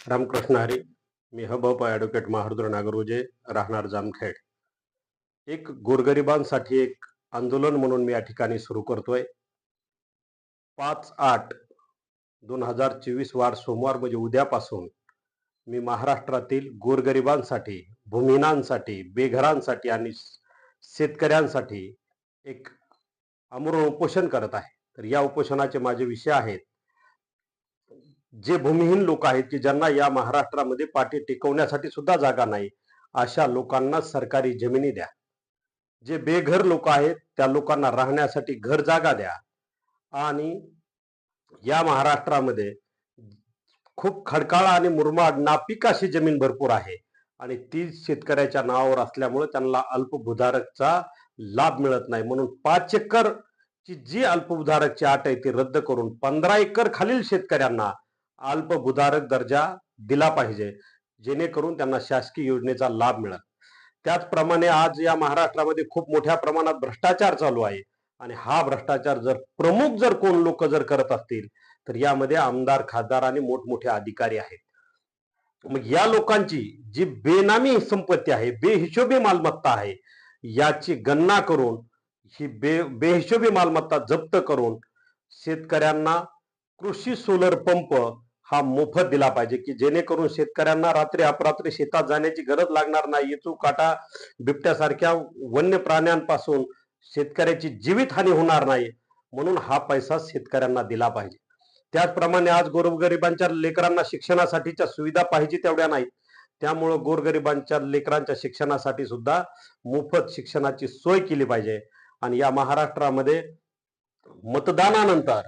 रामकृष्ण हरी मी हबप ॲडव्होकेट महारुद्र नागरोजे राहणार जामखेड. एक गोरगरिबांसाठी एक आंदोलन म्हणून मी या ठिकाणी सुरू करतोय. पाच आठ दोन हजार चोवीस वार सोमवार म्हणजे उद्यापासून मी महाराष्ट्रातील गोरगरिबांसाठी भूमिनांसाठी बेघरांसाठी आणि शेतकऱ्यांसाठी एक आमरण उपोषण करत आहे. तर या उपोषणाचे माझे विषय आहेत जे भूमिहीन लोक आहेत की ज्यांना या महाराष्ट्रामध्ये पाठी टिकवण्यासाठी सुद्धा जागा नाही अशा लोकांना सरकारी जमिनी द्या. जे बेघर लोक आहेत त्या लोकांना राहण्यासाठी घर जागा द्या. आणि या महाराष्ट्रामध्ये खूप खडकाळ आणि मुरमाड नापिक अशी जमीन भरपूर आहे. आणि ती शेतकऱ्याच्या नावावर असल्यामुळे त्यांना अल्पभूधारकचा लाभ मिळत नाही. म्हणून पाच एकर ची जी अल्पभूधारकची अट आहे ती रद्द करून पंधरा एकर खालील शेतकऱ्यांना अल्पभूधारक दर्जा दिला पाहिजे जेणेकरून त्यांना शासकीय योजनेचा लाभ मिळेल. त्याचप्रमाणे आज या महाराष्ट्रामध्ये खूप मोठ्या प्रमाणात भ्रष्टाचार चालू आहे आणि हा भ्रष्टाचार जर प्रमुख जर कोण लोक जर करत असतील तर यामध्ये आमदार खासदार आणि मोठमोठे अधिकारी आहेत. मग या लोकांची जी बेनामी संपत्ती आहे बेहिशोबी मालमत्ता आहे याची गणना करून ही बे बेहिशोबी मालमत्ता जप्त करून शेतकऱ्यांना कृषी सोलर पंप हा मोफत दिला पाहिजे की जेणेकरून शेतकऱ्यांना रात्री अपरात्री शेतात जाण्याची गरज लागणार नाही. येचू काटा बिबट्यासारख्या वन्य प्राण्यांपासून शेतकऱ्याची जीवितहानी होणार नाही. म्हणून हा पैसा शेतकऱ्यांना दिला पाहिजे. त्याचप्रमाणे आज गोरगरिबांच्या लेकरांना शिक्षणासाठीच्या सुविधा पाहिजे तेवढ्या नाहीत. त्यामुळं गोरगरिबांच्या लेकरांच्या शिक्षणासाठी सुद्धा मोफत शिक्षणाची सोय केली पाहिजे. आणि या महाराष्ट्रामध्ये मतदानानंतर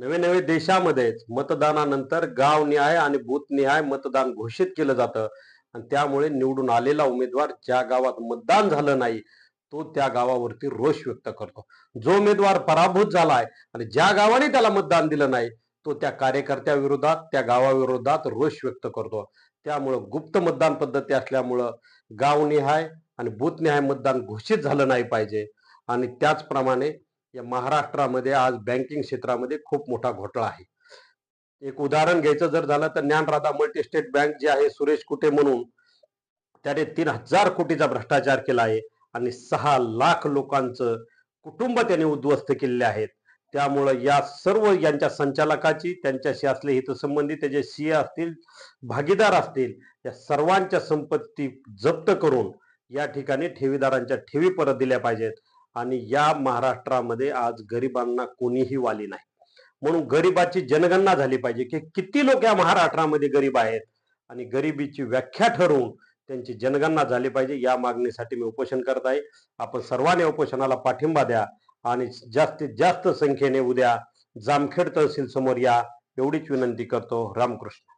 नवे नवे देशामध्येच मतदानानंतर गावनिहाय आणि बूथनिहाय मतदान घोषित केलं जातं. आणि त्यामुळे निवडून आलेला उमेदवार ज्या गावात मतदान झालं नाही तो त्या गावावरती रोष व्यक्त करतो. जो उमेदवार पराभूत झालाय आणि ज्या गावाने त्याला मतदान दिलं नाही तो त्या कार्यकर्त्याविरोधात त्या गावाविरोधात रोष व्यक्त करतो. त्यामुळं गुप्त मतदान पद्धती असल्यामुळं गावनिहाय आणि बूथनिहाय मतदान घोषित झालं नाही पाहिजे. आणि त्याचप्रमाणे या महाराष्ट्रामध्ये आज बँकिंग क्षेत्रामध्ये खूप मोठा घोटाळा आहे. एक उदाहरण घ्यायचं जर झालं तर ज्ञानराधा मल्टी स्टेट बँक जे आहे सुरेश कुटे म्हणून त्याने तीन हजार कोटीचा भ्रष्टाचार केला आहे आणि सहा लाख लोकांचं कुटुंब त्याने उद्ध्वस्त केलेले आहेत. त्यामुळं या सर्व यांच्या संचालकाची त्यांच्याशी असले हितसंबंधी त्याचे सी असतील भागीदार असतील या सर्वांच्या संपत्ती जप्त करून या ठिकाणी ठेवीदारांच्या ठेवी परत दिल्या पाहिजेत. आणि या महाराष्ट्रामध्ये आज गरिबांना कोणीही वाली नाही. म्हणून गरिबाची जनगणना झाली पाहिजे की किती लोक या महाराष्ट्रामध्ये गरीब आहेत आणि गरिबीची व्याख्या ठरवून त्यांची जनगणना झाली पाहिजे. या मागणीसाठी मी उपोषण करत आहे. आपण सर्वांनी उपोषणाला पाठिंबा द्या आणि जास्तीत जास्त संख्येने उद्या जामखेड तहसील समोर या. एवढीच विनंती करतो. रामकृष्ण.